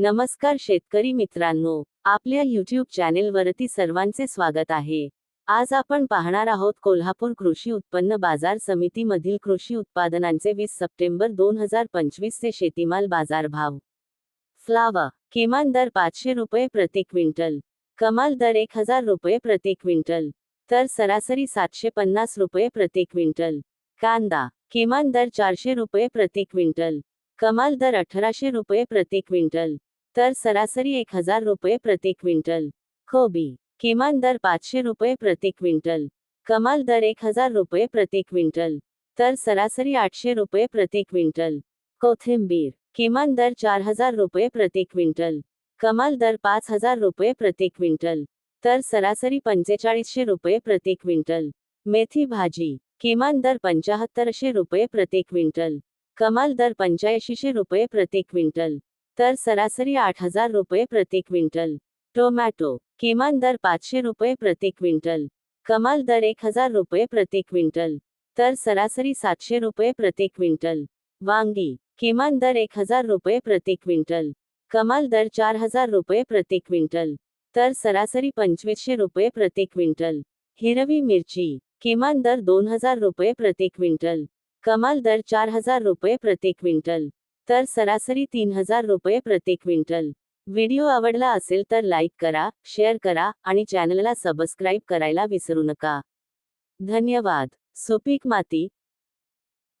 नमस्कार शेतकरी मित्रांनो आपल्या युट्यूब चॅनेलवरती सर्वांचे स्वागत आहे. आज आपण पाहणार आहोत कोल्हापूर कृषी उत्पन्न बाजार समितीमधील कृषी उत्पादनांचे वीस सप्टेंबर दोन हजार पंचवीस चे शेतीमाल बाजारभाव. फ्लावा किमान दर पाचशे रुपये प्रति क्विंटल कमाल दर एक हजार रुपये प्रति क्विंटल तर सरासरी सातशे पन्नास रुपये प्रति क्विंटल कांदा किमान दर चारशे रुपये प्रति क्विंटल कमाल दर अठराशे रुपये प्रति क्विंटल तर सरासरी एक हजार रुपये प्रति क्विंटल. हो खोबी किमान दर पाचशे रुपये प्रति क्विंटल. कमाल दर एक हजार रुपये प्रति क्विंटल. तर सरासरी आठशे रुपये प्रति क्विंटल. कोथिंबीर. किमान दर चार हजार रुपये प्रति क्विंटल. कमाल दर पाच हजार रुपये प्रति क्विंटल. तर सरासरी पंचेचाळीसशे रुपये प्रति क्विंटल. मेथी भाजी. किमान दर पंचाहत्तरशे रुपये प्रति क्विंटल. कमाल दर पंच्याऐंशीशे रुपये प्रति क्विंटल. तर सरासरी आठ हज़ार रुपये प्रति क्विंटल. टोमॅटो, किमान दर पाचशे रुपये प्रति क्विंटल. कमाल दर एक हज़ार रुपये प्रति क्विंटल. तर सरासरी सातशे रुपये प्रति क्विंटल. वांगी, किमान दर एक हज़ार रुपये प्रति क्विंटल. कमाल दर चार हज़ार रुपये प्रति क्विंटल. तर सरासरी पंचवीसशे रुपये प्रति क्विंटल. हिरवी मिरची, किमान दर दोन हज़ार रुपये प्रति क्विंटल. कमाल दर चार हज़ार रुपये प्रति क्विंटल. तर सरासरी तीन हजार रुपये प्रति क्विंटल. व्हिडिओ आवडला असेल तर लाईक करा शेअर करा आणि चॅनलला सबस्क्राईब करायला विसरू नका. धन्यवाद. सुपीक माती